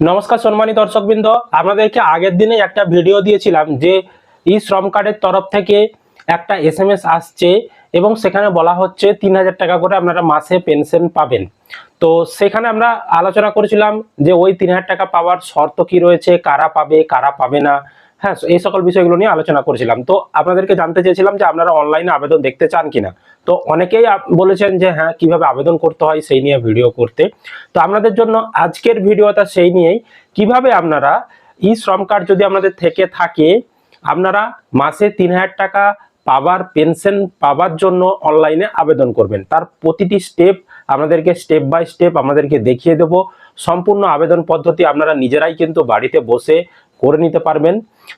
নমস্কার সম্মানিত দর্শকবৃন্দ, আপনাদেরকে আগের দিনে একটা ভিডিও দিয়েছিলাম যে ই শ্রম কার্ডের তরফ থেকে একটা এসএমএস এম এস আসছে এবং সেখানে বলা হচ্ছে তিন হাজার টাকা করে আপনারা মাসে পেনশন পাবেন। তো সেখানে আমরা আলোচনা করেছিলাম যে ওই তিন হাজার টাকা পাওয়ার শর্ত কি রয়েছে, কারা পাবে কারা পাবে না। হ্যাঁ এই সকল বিষয়গুলো নিয়ে আলোচনা করেছিলাম। তো আপনাদেরকে জানতে চেয়েছিলাম যে আপনারা অনলাইনে আবেদন দেখতে চান কিনা। তো অনেকেই বলেছেন যে হ্যাঁ কীভাবে আবেদন করতে হয় সেই নিয়ে ভিডিও করতে। তো আপনাদের জন্য আজকের ভিডিওটা সেই নিয়েই, কীভাবে আপনারা ই শ্রম কার্ড যদি আপনাদের থেকে থাকে, আপনারা মাসে তিন হাজার টাকা পাবার পেনশন পাবার জন্য অনলাইনে আবেদন করবেন। তার প্রতিটি স্টেপ আমাদেরকে স্টেপ বাই স্টেপ আমাদেরকে দেখিয়ে দেব। সম্পূর্ণ আবেদন পদ্ধতি আপনারা নিজেরাই কিন্তু বাড়িতে বসে করে নিতে পারবেন।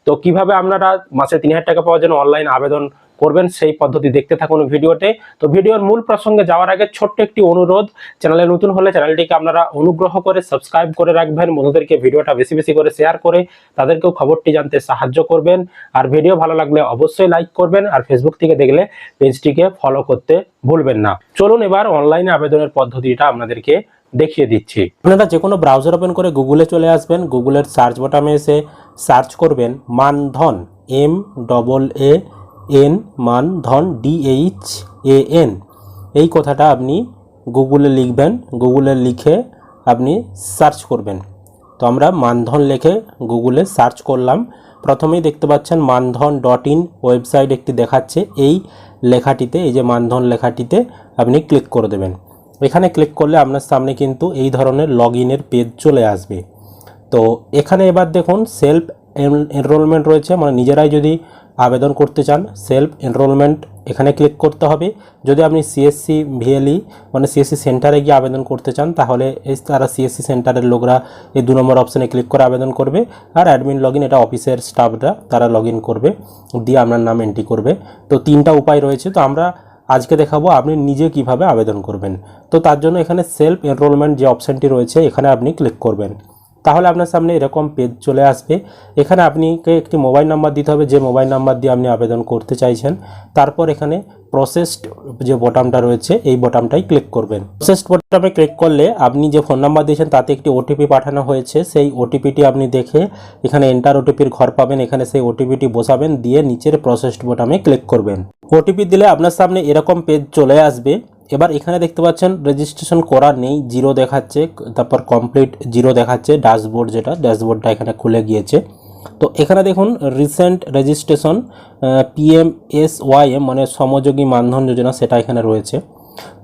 তো কীভাবে আপনারা মাসে তিন হাজার টাকা পাওয়ার জন্য অনলাইন আবেদন করবেন সেই পদ্ধতি দেখতে থাকুন ভিডিওতে। তো ভিডিওর মূল প্রসঙ্গে যাওয়ার আগে ছোট্ট একটি অনুরোধ, চ্যানেলে নতুন হলে চ্যানেলটিকে আপনারা অনুগ্রহ করে সাবস্ক্রাইব করে রাখবেন, বন্ধুদেরকে ভিডিওটা বেশি বেশি করে শেয়ার করে তাদেরকেও খবরটি জানতে সাহায্য করবেন। আর ভিডিও ভালো লাগলে অবশ্যই লাইক করবেন আর ফেসবুক থেকে দেখলে পেজটিকে ফলো করতে ভুলবেন না। চলুন এবার অনলাইনে আবেদনের পদ্ধতিটা আপনাদেরকে দেখিয়ে দিচ্ছি। আপনারা যে কোনো ব্রাউজার ওপেন করে গুগলে চলে আসবেন গুগলের সার্চ বটামে এসে সার্চ করবেন Maandhan M double A N Maandhan DH A N এই কথাটা আপনি গুগলে লিখবেন গুগলে লিখে আপনি সার্চ করবেন। তো আমরা মানধন লিখে গুগলে সার্চ করলাম। প্রথমেই দেখতে পাচ্ছেন মানধন ডট ইন ওয়েবসাইট একটি দেখাচ্ছে। এই লেখাটিতে, এই যে মানধন লেখাটিতে আপনি ক্লিক করে দেবেন। এখানে ক্লিক করলে আপনার সামনে কিন্তু এই ধরনের লগ ইনের পেজ চলে আসবে। তো এখানে এবার দেখুন সেলফ এনরোলমেন্ট রয়েছে মানে নিজেরাই যদি আবেদন করতে চান সেলফ এনরোলমেন্ট এখানে ক্লিক করতে হবে। যদি আপনি সিএসসি ভিএলই মানে সিএসসি সেন্টারে গিয়ে আবেদন করতে চান, তাহলে এই তারা সিএসসি সেন্টারের লোকরা এই দু নম্বর অপশানে ক্লিক করে আবেদন করবে। আর অ্যাডমিন লগ এটা অফিসের স্টাফরা তারা লগ করবে, দিয়ে আপনার নাম এন্ট্রি করবে। তো তিনটা উপায় রয়েছে। তো আমরা আজকে দেখাবো আপনি নিজে কীভাবে আবেদন করবেন। তো তার জন্য এখানে সেলফ এনরোলমেন্ট যে অপশানটি রয়েছে, এখানে আপনি ক্লিক করবেন। তাহলে আপনার সামনে এরকম পেজ চলে আসবে। এখানে আপনাকে একটি মোবাইল নাম্বার দিতে হবে, যে মোবাইল নাম্বার দিয়ে আপনি আবেদন করতে চাইছেন। তারপর এখানে প্রসেসড যে বটামটা রয়েছে, এই বটামটাই ক্লিক করবেন। প্রসেসড বটামে ক্লিক করলে আপনি যে ফোন নাম্বার দিয়েছেন, তাতে একটি ওটিপি পাঠানো হয়েছে। সেই ওটিপিটি আপনি দেখে এখানে এন্টার ওটিপির ঘর পাবেন, এখানে সেই ওটিপিটি বসাবেন, দিয়ে নিচের প্রসেসড বটামে ক্লিক করবেন। ওটিপি দিলে আপনার সামনে এরকম পেজ চলে আসবে। এবার এখানে দেখতে পাচ্ছেন রেজিস্ট্রেশন করা নেই জিরো দেখাচ্ছে, তারপর কমপ্লিট জিরো দেখাচ্ছে ড্যাশবোর্ড যেটা ড্যাশবোর্ডটা এখানে খুলে গিয়েছে। তো এখানে দেখুন recent registration PM S YM মানে সমযোগী মানধন যোজনা, সেটা এখানে রয়েছে।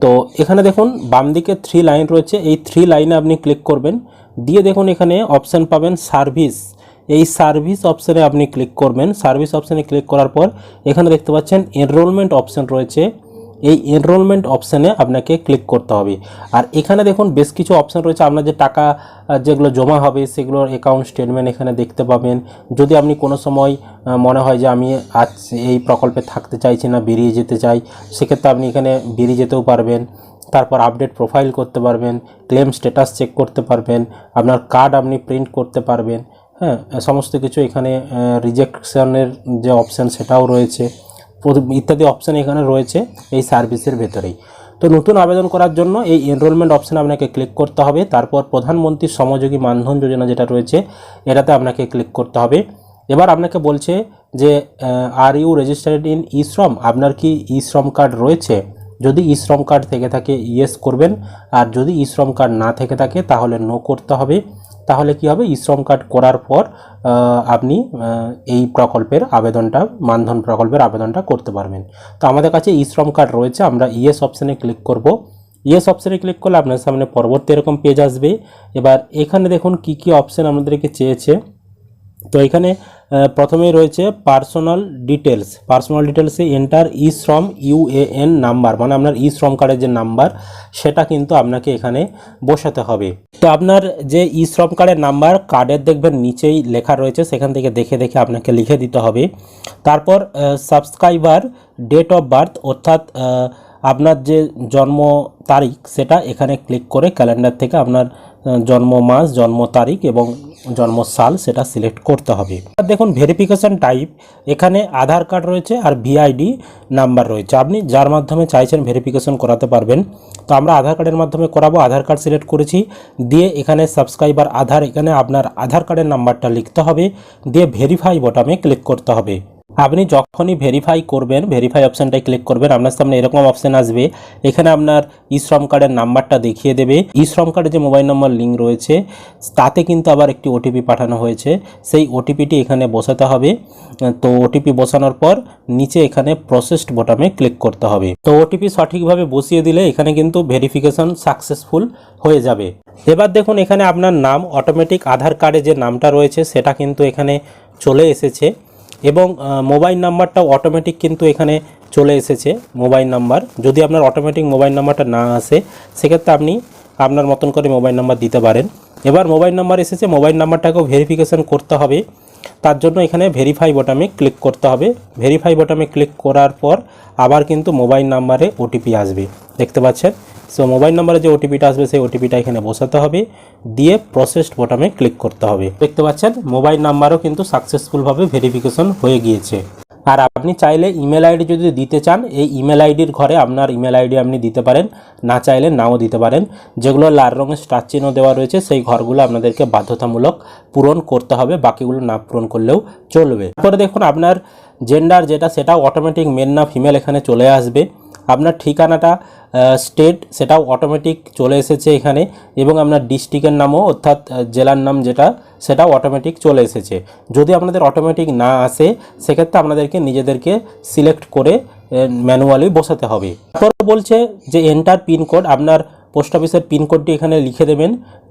তো এখানে দেখুন বাম দিকে থ্রি লাইন রয়েছে, এই থ্রি লাইনে আপনি ক্লিক করবেন, দিয়ে দেখুন এখানে অপশান পাবেন সার্ভিস এই সার্ভিস অপশানে আপনি ক্লিক করবেন। সার্ভিস অপশানে ক্লিক করার পর, এখানে দেখতে পাচ্ছেন এনরোলমেন্ট অপশান রয়েছে। এই এনরোলমেন্ট অপশানে আপনাকে ক্লিক করতে হবে। আর এখানে দেখুন বেশ কিছু অপশান রয়েছে। আপনার যে টাকা যেগুলো জমা হবে, সেগুলোর অ্যাকাউন্ট স্টেটমেন্ট এখানে দেখতে পাবেন। যদি আপনি কোনো সময় মনে হয় যে আমি আজ এই প্রকল্পে থাকতে চাইছি না, বেরিয়ে যেতে চাই, সেক্ষেত্রে আপনি এখানে বেরিয়ে যেতেও পারবেন। তারপর আপডেট প্রোফাইল করতে পারবেন ক্লেম স্ট্যাটাস চেক করতে পারবেন, আপনার কার্ড আপনি প্রিন্ট করতে পারবেন। হ্যাঁ সমস্ত কিছু এখানে রিজেকশনের যে অপশান সেটাও রয়েছে। ইত্যাদি অপশান এখানে রয়েছে এই সার্ভিসের ভেতরেই। তো নতুন আবেদন করার জন্য এই এনরোলমেন্ট অপশানে আপনাকে ক্লিক করতে হবে। তারপর প্রধানমন্ত্রী সমযোগী মানধন যোজনা যেটা রয়েছে, এটাতে আপনাকে ক্লিক করতে হবে। এবার আপনাকে বলছে যে are you registered in e Shram আপনার কি ই শ্রম কার্ড রয়েছে? যদি ই শ্রম কার্ড থেকে থাকে ইয়েস করবেন। আর যদি ই শ্রম কার্ড না থেকে থাকে, তাহলে নো করতে হবে। তাহলে কি হবে? শ্রম কার্ড করার পর আপনি এই প্রকল্পের আবেদনটা, মানধন প্রকল্পের আবেদনটা করতে পারবেন। তো আমাদের কাছে শ্রম কার্ড রয়েছে, আমরা ইএস অপশানে ক্লিক করব। ইয়েস অপশানে ক্লিক করলে আপনার সামনে পরবর্তী এরকম পেজ আসবে। এবার এখানে দেখুন কি কি অপশান আমাদেরকে চেয়েছে। তো এখানে প্রথমেই রয়েছে পার্সোনাল ডিটেলস পার্সোনাল ডিটেলসে enter e Shram UAN number মানে আপনার ই শ্রম কার্ডের যে নাম্বার সেটা কিন্তু আপনাকে এখানে বসাতে হবে। তো আপনার যে ই শ্রম কার্ডের নাম্বার কার্ডের দেখবেন নিচেই লেখা রয়েছে, সেখান থেকে দেখে দেখে আপনাকে লিখে দিতে হবে। তারপর সাবস্ক্রাইবার ডেট অফ বার্থ অর্থাৎ আপনার যে জন্ম তারিখ, সেটা এখানে ক্লিক করে ক্যালেন্ডার থেকে আপনার জন্ম মাস, জন্ম তারিখ এবং জন্মসাল সেটা সিলেক্ট করতে হবে। আর দেখুন ভেরিফিকেশন টাইপ এখানে আধার কার্ড রয়েছে আর ভিআইডি নাম্বার রয়েছে। আপনি যার মাধ্যমে চাইছেন ভেরিফিকেশন করাতে পারবেন। তো আমরা আধার কার্ডের মাধ্যমে করাবো, আধার কার্ড সিলেক্ট করেছি। দিয়ে এখানে সাবস্ক্রাইবার আধার, এখানে আপনার আধার কার্ডের নাম্বারটা লিখতে হবে। দিয়ে ভেরিফাই বটামে ক্লিক করতে হবে। আপনি যখনই ভেরিফাই করবেন ভেরিফাই অপশানটায় ক্লিক করবেন, আপনার সামনে এরকম অপশান আসবে। এখানে আপনার ই শ্রম কার্ডের নাম্বারটা দেখিয়ে দেবে। ই শ্রম কার্ডে যে মোবাইল নম্বর লিঙ্ক রয়েছে, তাতে কিন্তু আবার একটি ওটিপি পাঠানো হয়েছে। সেই ওটিপিটি এখানে বসাতে হবে। তো ওটিপি বসানোর পর নিচে এখানে প্রসেসড বটামে ক্লিক করতে হবে। তো ওটিপি সঠিকভাবে বসিয়ে দিলে এখানে কিন্তু ভেরিফিকেশন সাকসেসফুল হয়ে যাবে। এবার দেখুন এখানে আপনার নাম অটোমেটিক আধার কার্ডে যে নামটা রয়েছে, সেটা কিন্তু এখানে চলে এসেছে। এবং মোবাইল নাম্বারটাও অটোমেটিক কিন্তু এখানে চলে এসেছে মোবাইল নাম্বার যদি আপনার অটোমেটিক মোবাইল নাম্বারটা না আসে, সেক্ষেত্রে আপনি আপনার মতন করে মোবাইল নাম্বার দিতে পারেন। এবার মোবাইল নাম্বার এসেছে মোবাইল নাম্বারটাকেও ভেরিফিকেশন করতে হবে। তার জন্য এখানে ভেরিফাই বটামে ক্লিক করতে হবে। ভেরিফাই বটামে ক্লিক করার পর আবার কিন্তু মোবাইল নাম্বারে ওটিপি আসবে। দেখতে পাচ্ছেন? সো মোবাইল নাম্বারে যে ওটিপিটা আসবে, সেই ওটিপিটা এখানে বসাতে হবে। দিয়ে প্রসেসড বটামে ক্লিক করতে হবে। দেখতে পাচ্ছেন মোবাইল নাম্বারও কিন্তু সাকসেসফুলভাবে ভেরিফিকেশন হয়ে গিয়েছে। আর আপনি চাইলে ইমেল আইডি যদি দিতে চান, এই ইমেল আইডির ঘরে আপনার ইমেল আইডি আপনি দিতে পারেন। না চাইলে নাও দিতে পারেন। যেগুলো লাল রঙের স্টার চিহ্ন দেওয়া রয়েছে, সেই ঘরগুলো আপনাদেরকে বাধ্যতামূলক পূরণ করতে হবে। বাকিগুলো না পূরণ করলেও চলবে। তারপরে দেখুন, আপনার জেন্ডার যেটা, সেটা অটোমেটিক মেন না ফিমেল এখানে চলে আসবে। আপনার ঠিকানাটা স্টেট সেটাও অটোমেটিক চলে এসেছে এখানে এবং আপনার ডিস্ট্রিক্টের নামও অর্থাৎ জেলার নাম যেটা, সেটাও অটোমেটিক চলে এসেছে। যদি আপনাদের অটোমেটিক না আসে, সেক্ষেত্রে আপনাদেরকে নিজেদেরকে সিলেক্ট করে ম্যানুয়ালি বসাতে হবে। তারপর বলছে যে এন্টার পিনকোড আপনার পোস্ট অফিসের পিনকোডটি এখানে লিখে দেবেন।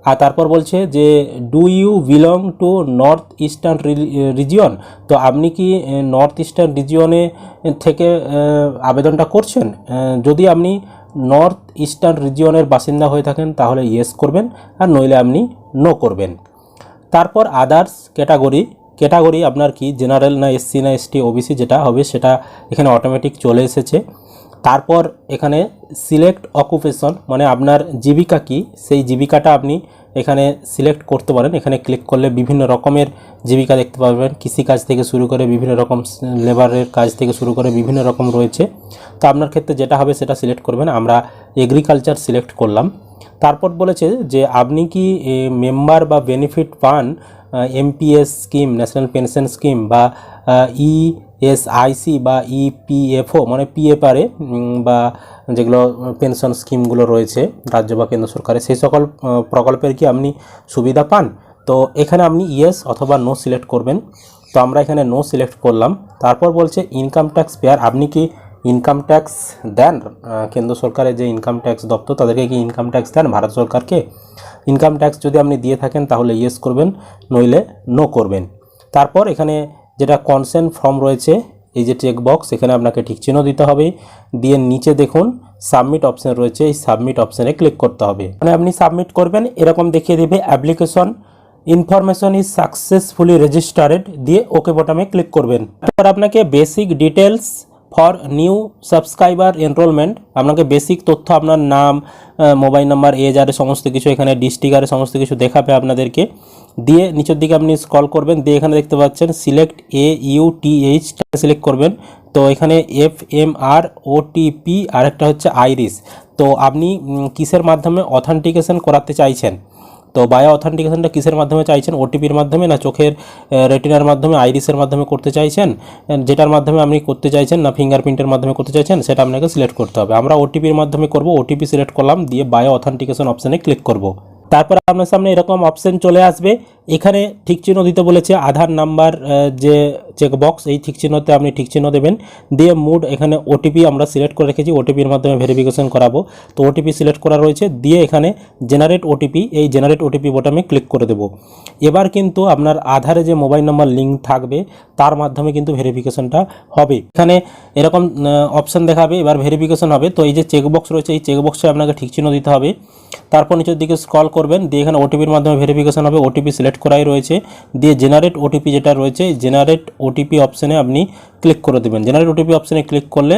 আর তারপর বলছে যে do you belong to north eastern region তো আপনি কি নর্থ ইস্টার্ন রিজিয়নে থেকে আবেদনটা করছেন? যদি আপনি নর্থ ইস্টার্ন রিজিয়নের বাসিন্দা হয়ে থাকেন, তাহলে ইয়েস করবেন। আর নইলে আপনি নো করবেন। তারপর আদার্স ক্যাটাগরি ক্যাটাগরি আপনার কি? জেনারেল না এসসি না এসটি ওবিসি যেটা হবে, সেটা এখানে অটোমেটিক চলে এসেছে। তারপর এখানে সিলেক্ট অকুপেশন মানে আপনার জীবিকা কি, সেই জীবিকাটা আপনি এখানে সিলেক্ট করতে পারেন। এখানে ক্লিক করলে বিভিন্ন রকমের জীবিকা দেখতে পাবেন। কৃষিকাজ থেকে শুরু করে বিভিন্ন রকম লেবারের কাজ থেকে শুরু করে বিভিন্ন রকম রয়েছে। তো আপনার ক্ষেত্রে যেটা হবে সেটা সিলেক্ট করবেন। আমরা এগ্রিকালচার সিলেক্ট করলাম। তারপর বলেছে যে আপনি কি মেম্বার বা বেনিফিট পান NPS scheme national pension scheme বা ইএসআইসি বা ইপিএফও মানে পিএফআরে বা যেগুলো পেনশন স্কিমগুলো রয়েছে রাজ্য বা কেন্দ্র সরকারের, সেই সকল প্রকল্পের কি আপনি সুবিধা পান? তো এখানে আপনি ইয়েস অথবা নো সিলেক্ট করবেন। তো আমরা এখানে নো সিলেক্ট করলাম। তারপর বলছে ইনকাম ট্যাক্স পেয়ার, আপনি কি ইনকাম ট্যাক্স দেন? কেন্দ্র সরকারের যে ইনকাম ট্যাক্স দপ্তর, তাদেরকে কি ইনকাম ট্যাক্স দেন ভারত সরকারকে? ইনকাম ট্যাক্স যদি আপনি দিয়ে থাকেন তাহলে ইয়েস করবেন, নইলে নো করবেন। তারপর এখানে যেটা কনসেন্ট ফর্ম রয়েছে, এই যে চেক বক্স এখানে আপনাকে ঠিক চিহ্ন দিতে হবে। দিয়ে নিচে দেখুন সাবমিট অপশন রয়েছে, এই সাবমিট অপশানে ক্লিক করতে হবে। মানে আপনি সাবমিট করবেন, এরকম দেখিয়ে দেবে application information is successfully registered দিয়ে ওকে বটামে ক্লিক করবেন। তারপর আপনাকে basic details for new subscriber enrolment আপনাকে বেসিক তথ্য, আপনার নাম মোবাইল নাম্বার এজ আর সমস্ত কিছু এখানে ডিস্ট্রিক্ট আর সমস্ত কিছু দেখাবে আপনাদেরকে। দিয়ে নিচের দিকে আপনি স্ক্রল করবেন, দিয়ে এখানে দেখতে পাচ্ছেন select A U T H select করবেন। তো এখানে F M R O T P R একটা হচ্ছে আইরিস তো আপনি কিসের মাধ্যমে অথেন্টিকেশন করাতে চাইছেন? তো বায়ো অথেন্টিকেশনটা কিসের মাধ্যমে চাইছেন? ওটিপির মাধ্যমে না চোখের রেটিনার মাধ্যমে আইরিসের মাধ্যমে করতে চাইছেন? যেটার মাধ্যমে আপনি করতে চাইছেন না ফিঙ্গারপ্রিন্টের মাধ্যমে করতে চাইছেন, সেটা আপনাকে সিলেক্ট করতে হবে। আমরা ওটিপির মাধ্যমে করব ওটিপি সিলেক্ট করলাম, দিয়ে বায়ো অথেন্টিকেশন অপশানে ক্লিক করব। তারপর আপনার সামনে এরকম অপশন চলে আসবে। এখানে ঠিক চিহ্ন দিতে বলেছে আধার নাম্বার যে চেকবক্স এই ঠিক চিহ্নতে আপনি ঠিক চিহ্ন দেবেন। দিয়ে মুড এখানে ওটিপি আমরা সিলেক্ট করে রেখেছি ওটিপির মাধ্যমে ভেরিফিকেশন করাবো। তো ওটিপি সিলেক্ট করা রয়েছে, দিয়ে এখানে জেনারেট ওটিপি এই জেনারেট ওটিপি বোটামে ক্লিক করে দেবো। এবার কিন্তু আপনার আধারে যে মোবাইল নাম্বার লিঙ্ক থাকবে, তার মাধ্যমে কিন্তু ভেরিফিকেশনটা হবে। এখানে এরকম অপশন দেখাবে, এবার ভেরিফিকেশন হবে। তো এই যে চেকবক্স রয়েছে, এই চেকবক্সে আপনাকে ঠিক চিহ্ন দিতে হবে। তারপর নিচের দিকে স্ক্রল করবেন, দিয়ে এখানে ওটিপির মাধ্যমে ভেরিফিকেশন হবে ওটিপি সিলেক্ট করাই রয়েছে। দিয়ে জেনারেট ওটিপি যেটা রয়েছে জেনারেট ওটিপি অপশানে আপনি ক্লিক করে দেবেন। জেনারেট ওটিপি অপশানে ক্লিক করলে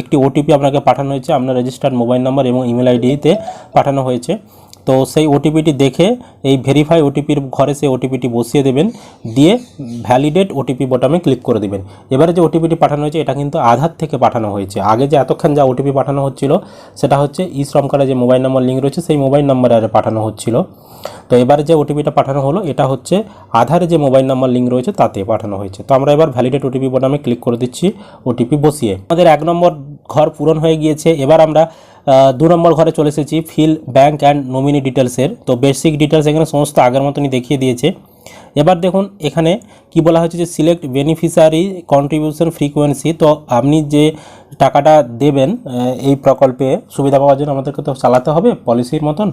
একটি ওটিপি আপনাকে পাঠানো হয়েছে। আপনার রেজিস্টার্ড মোবাইল নাম্বার এবং ইমেল আইডিতে পাঠানো হয়েছে। তো সেই ওটিপিটি দেখে এই ভেরিফাই ওটিপির ঘরে সেই ওটিপিটি বসিয়ে দেবেন, দিয়ে ভ্যালিডেট ওটিপি বটামে ক্লিক করে দেবেন। এবারে যে ওটিপিটি পাঠানো হয়েছে, এটা কিন্তু আধার থেকে পাঠানো হয়েছে। আগে যে এতক্ষণ যা ওটিপি পাঠানো হচ্ছিল, সেটা হচ্ছে ই শ্রম কার্ডে যে মোবাইল নাম্বার লিঙ্ক রয়েছে, সেই মোবাইল নাম্বারে আর পাঠানো হচ্ছিল। তো এবারে যে ওটিপিটা পাঠানো হলো, এটা হচ্ছে আধারে যে মোবাইল নাম্বার লিঙ্ক রয়েছে, তাতে পাঠানো হয়েছে। তো আমরা এবার ভ্যালিডেট ওটিপি বটামে ক্লিক করে দিচ্ছি ওটিপি বসিয়ে। আমাদের এক নম্বর ঘর পূরণ হয়ে গিয়েছে। এবার আমরা দু নম্বর ঘরে চলে এসেছি ফিল ব্যাঙ্ক অ্যান্ড নমিনি ডিটেলসের। তো বেসিক ডিটেলস এখানে সমস্ত আগের মতনই দেখিয়ে দিয়েছে। এবার দেখুন এখানে কি বলা হয়েছে যে সিলেক্ট বেনিফিশিয়ারি কন্ট্রিবিউশন ফ্রিকোয়েন্সি তো আপনি যে টাকাটা দেবেন এই প্রকল্পে সুবিধা পাওয়ার জন্য আমাদেরকে তো চালাতে হবে পলিসির মতন।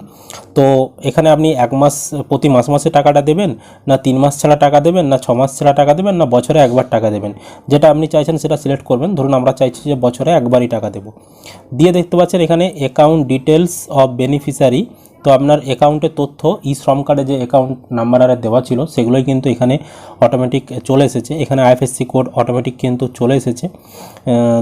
তো এখানে আপনি এক মাস, প্রতি মাস মাসে টাকাটা দেবেন, না তিন মাস ছাড়া টাকা দেবেন, না ছ মাস ছাড়া টাকা দেবেন, না বছরে একবার টাকা দেবেন। যেটা আপনি চাইছেন সেটা সিলেক্ট করবেন। ধরুন আমরা চাইছি যে বছরে একবারই টাকা দেবো। দিয়ে দেখতে পাচ্ছেন এখানে অ্যাকাউন্ট ডিটেলস অফ বেনিফিশিয়ারি তো আপনার অ্যাকাউন্টের তথ্য ই শ্রম কার্ডে যে অ্যাকাউন্ট নাম্বার আর দেওয়া ছিল, সেগুলোই কিন্তু এখানে অটোমেটিক চলে এসেছে। এখানে আইএফএসসি কোড অটোমেটিক কিন্তু চলে এসেছে।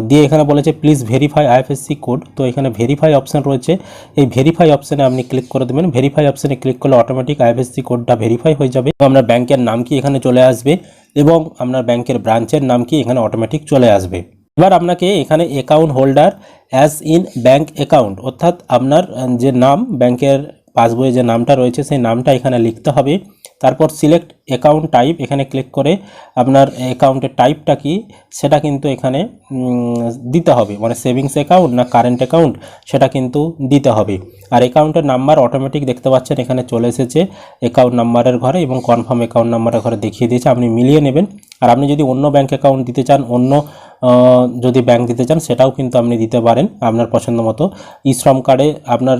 দিয়ে এখানে বলেছে প্লিজ ভেরিফাই আইএফএসসি কোড তো এখানে ভেরিফাই অপশান রয়েছে। এই ভেরিফাই অপশানে আপনি ক্লিক করে দেবেন। ভেরিফাই অপশানে ক্লিক করলে অটোমেটিক আইএফএসসি কোডটা ভেরিফাই হয়ে যাবে। আপনার ব্যাংকের নাম কি এখানে চলে আসবে এবং আপনার ব্যাংকের ব্রাঞ্চের নাম কি এখানে অটোমেটিক চলে আসবে? এবার আপনাকে এখানে account holder as in bank account অর্থাৎ আপনার যে নাম, ব্যাংকের পাসবইয়ে যে নামটা রয়েছে, সেই নামটা এখানে লিখতে হবে। তারপর সিলেক্ট অ্যাকাউন্ট টাইপ এখানে ক্লিক করে আপনার অ্যাকাউন্টের টাইপটা কি, সেটা কিন্তু এখানে দিতে হবে। মানে সেভিংস অ্যাকাউন্ট না কারেন্ট অ্যাকাউন্ট সেটা কিন্তু দিতে হবে। আর অ্যাকাউন্টের নাম্বার অটোমেটিক দেখতে পাচ্ছেন, এখানে চলে এসেছে অ্যাকাউন্ট নাম্বারের ঘরে এবং কনফার্ম অ্যাকাউন্ট নাম্বারের ঘরে দেখিয়ে দিয়েছে। আপনি মিলিয়ে নেবেন। আর আপনি যদি অন্য ব্যাঙ্ক অ্যাকাউন্ট দিতে চান, অন্য যদি ব্যাংক দিতে চান, সেটাও কিন্তু আপনি দিতে পারেন। আপনার পছন্দ মতো শ্রম কার্ডে আপনার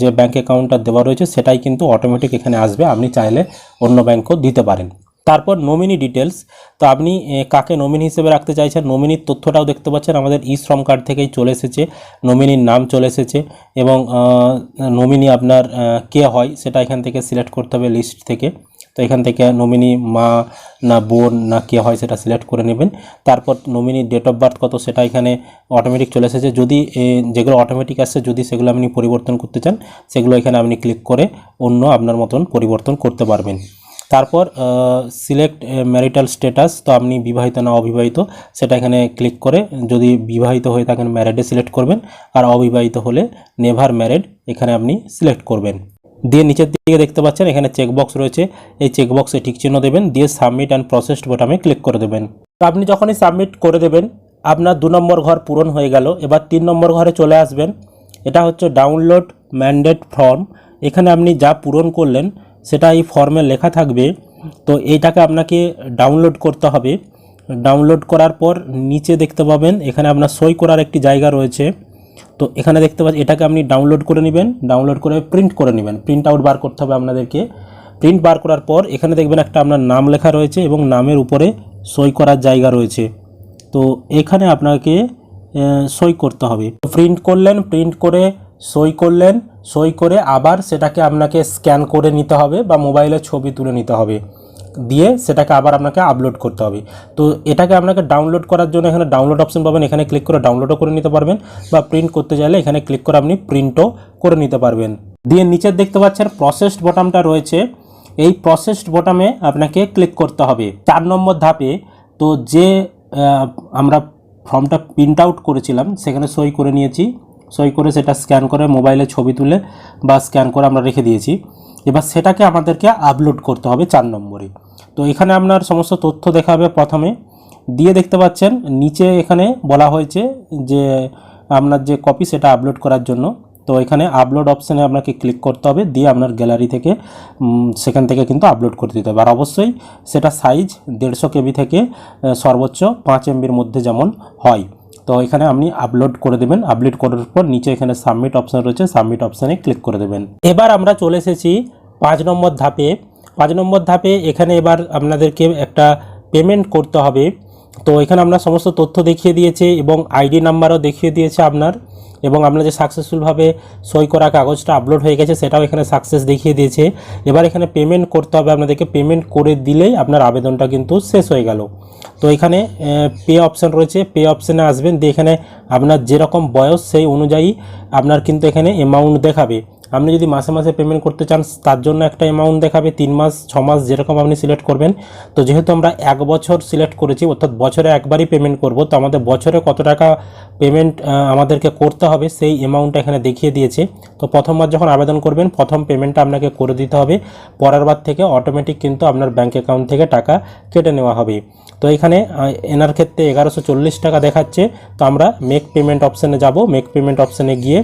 যে ব্যাংক অ্যাকাউন্টটা দেওয়া রয়েছে, সেটাই কিন্তু অটোমেটিক এখানে আসবে। আপনি চাইলে অন্য ব্যাংকও দিতে পারেন। তারপর নমিনি ডিটেলস তো আপনি কাকে নমিনি হিসেবে রাখতে চাইছেন? নমিনির তথ্যটাও দেখতে পাচ্ছেন। আমাদের ই শ্রম কার্ড থেকেই চলে এসেছে। নমিনির নাম চলে এসেছে এবং নমিনি আপনার কে হয়, সেটা এখান থেকে সিলেক্ট করতে হবে লিস্ট থেকে। তো এখান থেকে নমিনি মা না বোন না কে হয় সেটা সিলেক্ট করে নেবেন। তারপর নমিনি ডেট অফ বার্থ কত সেটা এখানে অটোমেটিক চলে এসেছে। যদি যেগুলো অটোমেটিক আসছে, যদি সেগুলো আপনি পরিবর্তন করতে চান, সেগুলো এখানে আপনি ক্লিক করে অন্য আপনার মতন পরিবর্তন করতে পারবেন। তারপর সিলেক্ট ম্যারিটাল স্ট্যাটাস তো আপনি বিবাহিত না অবিবাহিত, সেটা এখানে ক্লিক করে যদি বিবাহিত হয়ে থাকেন ম্যারেডে সিলেক্ট করবেন, আর অবিবাহিত হলে নেভার ম্যারেড এখানে আপনি সিলেক্ট করবেন। দিয়ে নিচের দিকে দেখতে পাচ্ছেন, এখানে চেকবক্স রয়েছে। এই চেকবক্সে ঠিক চিহ্ন দেবেন, দিয়ে সাবমিট অ্যান্ড প্রসেসড বোটামে ক্লিক করে দেবেন। তো আপনি যখনই সাবমিট করে দেবেন, আপনার দু নম্বর ঘর পূরণ হয়ে গেল। এবার তিন নম্বর ঘরে চলে আসবেন। এটা হচ্ছে ডাউনলোড ম্যান্ডেট ফর্ম এখানে আপনি যা পূরণ করলেন, সেটা এই ফর্মে লেখা থাকবে। তো এইটাকে আপনাকে ডাউনলোড করতে হবে। ডাউনলোড করার পর নিচে দেখতে পাবেন, এখানে আপনার সই করার একটি জায়গা রয়েছে। তো এখানে দেখতে পাচ্ছেন এটাকে আপনি ডাউনলোড করে নেবেন ডাউনলোড করে প্রিন্ট করে নেবেন। প্রিন্ট আউট বার করতে হবে আপনাদেরকে। প্রিন্ট বার করার পর এখানে দেখবেন একটা আপনার নাম লেখা রয়েছে এবং নামের উপরে সই করার জায়গা রয়েছে। তো এখানে আপনাকে সই করতে হবে। প্রিন্ট করলেন প্রিন্ট করে সই করলেন, সই করে আবার সেটাকে আপনাকে স্ক্যান করে নিতে হবে বা মোবাইলে ছবি তুলে নিতে হবে। দিয়ে সেটাকে আবার আপনাকে আপলোড করতে হবে। তো এটাকে আপনাকে ডাউনলোড করার জন্য এখানে ডাউনলোড অপশন পাবেন, এখানে ক্লিক করে ডাউনলোডও করে নিতে পারবেন বা প্রিন্ট করতে চাইলে এখানে ক্লিক করে আপনি প্রিন্টও করে নিতে পারবেন। দিয়ে নিচের দেখতে পাচ্ছেন প্রসেসড বটামটা রয়েছে। এই প্রসেসড বটামে আপনাকে ক্লিক করতে হবে। চার নম্বর ধাপে তো যে আমরা ফর্মটা প্রিন্ট আউট করেছিলাম, সেখানে সই করে নিয়েছি। সই করে সেটা স্ক্যান করে মোবাইলে ছবি তুলে বা স্ক্যান করে আমরা রেখে দিয়েছি। এবার সেটাকে আমাদেরকে আপলোড করতে হবে চার নম্বরে। তো এখানে আপনার সমস্ত তথ্য দেখাবে প্রথমে। দিয়ে দেখতে পাচ্ছেন, নিচে এখানে বলা হয়েছে যে আপনার যে কপি সেটা আপলোড করার জন্য। তো এখানে আপলোড অপশানে আপনাকে ক্লিক করতে হবে, দিয়ে আপনার গ্যালারি থেকে সেখান থেকে কিন্তু আপলোড করে দিতে হবে। আর অবশ্যই সেটা সাইজ দেড়শো কেবি থেকে সর্বোচ্চ পাঁচ এমবির মধ্যে যেমন হয়। তো এখানে আপনি আপলোড করে দেবেন। আপলোড করার পর নিচে এখানে সাবমিট অপশান রয়েছে সাবমিট অপশানে ক্লিক করে দেবেন। এবার আমরা চলে এসেছি পাঁচ নম্বর ধাপে। পাঁচ নম্বর ধাপে এখানে এবার আপনাদেরকে একটা পেমেন্ট করতে হবে। তো এখানে আপনার সমস্ত তথ্য দেখিয়ে দিয়েছে এবং আইডি নাম্বারও দেখিয়ে দিয়েছে আপনার। এবং আপনার যে সাকসেসফুলভাবে সই করা কাগজটা আপলোড হয়ে গেছে, সেটাও এখানে সাকসেস দেখিয়ে দিয়েছে। এবার এখানে পেমেন্ট করতে হবে আপনাদেরকে। পেমেন্ট করে দিলেই আপনার আবেদনটা কিন্তু শেষ হয়ে গেল। তো এখানে পে অপশান রয়েছে। পে অপশানে আসবেন। দিয়ে এখানে আপনার যেরকম বয়স, সেই অনুযায়ী আপনার কিন্তু এখানে অ্যামাউন্ট দেখাবে। আপনি যদি মাসে মাসে পেমেন্ট করতে চান, তার জন্য একটা অ্যামাউন্ট দেখাবে, তিন মাস, ছ মাস, যেরকম আপনি সিলেক্ট করবেন। তো যেহেতু আমরা এক বছর সিলেক্ট করেছি, অর্থাৎ বছরে একবারই পেমেন্ট করব, তো আমাদের বছরে কত টাকা পেমেন্ট আমাদেরকে করতে হবে, সেই অ্যামাউন্টটা এখানে দেখিয়ে দিয়েছে। তো প্রথমবার যখন আবেদন করবেন, প্রথম পেমেন্টটা আপনাকে করে দিতে হবে। পরের বার থেকে অটোমেটিক কিন্তু আপনার ব্যাঙ্ক অ্যাকাউন্ট থেকে টাকা কেটে নেওয়া হবে। তো এখানে এনার ক্ষেত্রে এগারোশো টাকা দেখাচ্ছে। তো আমরা মেক পেমেন্ট অপশানে যাব। মেক পেমেন্ট অপশানে গিয়ে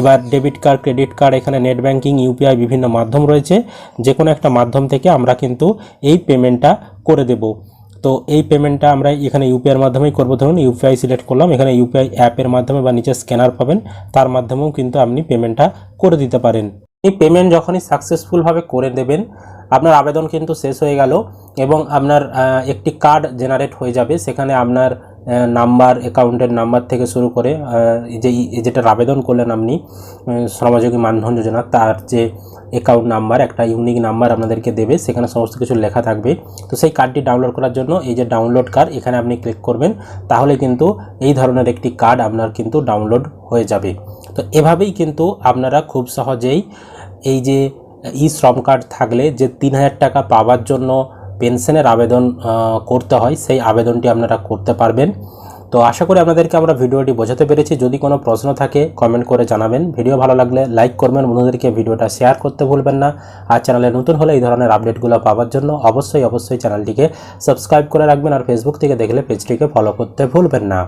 এবার ডেবিট কার্ড ক্রেডিট কার্ড এখানে নেট ব্যাঙ্কিং ইউপিআই বিভিন্ন মাধ্যম রয়েছে। যে কোনো একটা মাধ্যম থেকে আমরা কিন্তু এই পেমেন্টটা করে দেব। তো এই পেমেন্টটা আমরা এখানে ইউপিআইয়ের মাধ্যমেই করব। ধরুন ইউপিআই সিলেক্ট করলাম, এখানে ইউপিআই অ্যাপের মাধ্যমে বা নিচে স্ক্যানার পাবেন, তার মাধ্যমেও কিন্তু আপনি পেমেন্টটা করে দিতে পারেন। এই পেমেন্ট যখনই সাকসেসফুলভাবে করে দেবেন, আপনার আবেদন কিন্তু শেষ হয়ে গেল এবং আপনার একটি কার্ড জেনারেট হয়ে যাবে। সেখানে আপনার নাম্বার, অ্যাকাউন্টের নাম্বার থেকে শুরু করে যে যেটার আবেদন করলেন আপনি শ্রমযোগী মানধন যোজনা, তার যে অ্যাকাউন্ট নাম্বার একটা ইউনিক নাম্বার আপনাদেরকে দেবে, সেখানে সমস্ত কিছু লেখা থাকবে। তো সেই কার্ডটি ডাউনলোড করার জন্য এই যে ডাউনলোড কার্ড এখানে আপনি ক্লিক করবেন, তাহলে কিন্তু এই ধরনের একটি কার্ড আপনার কিন্তু ডাউনলোড হয়ে যাবে। তো এভাবেই কিন্তু আপনারা খুব সহজেই এই যে ই শ্রম কার্ড থাকলে যে তিন হাজার টাকা পাওয়ার জন্য পেনশনের আবেদন করতে হয়, সেই আবেদনটি আপনারা করতে পারবেন। তো আশা করি আপনাদেরকে আমরা ভিডিওটি বোঝাতে পেরেছি। যদি কোনো প্রশ্ন থাকে কমেন্ট করে জানাবেন। ভিডিও ভালো লাগলে লাইক করবেন। বন্ধুদেরকে ভিডিওটা শেয়ার করতে ভুলবেন না। আর চ্যানেলে নতুন হলে এই ধরনের আপডেটগুলো পাওয়ার জন্য অবশ্যই অবশ্যই চ্যানেলটিকে সাবস্ক্রাইব করে রাখবেন। আর ফেসবুক থেকে দেখলে পেজটিকে ফলো করতে ভুলবেন না।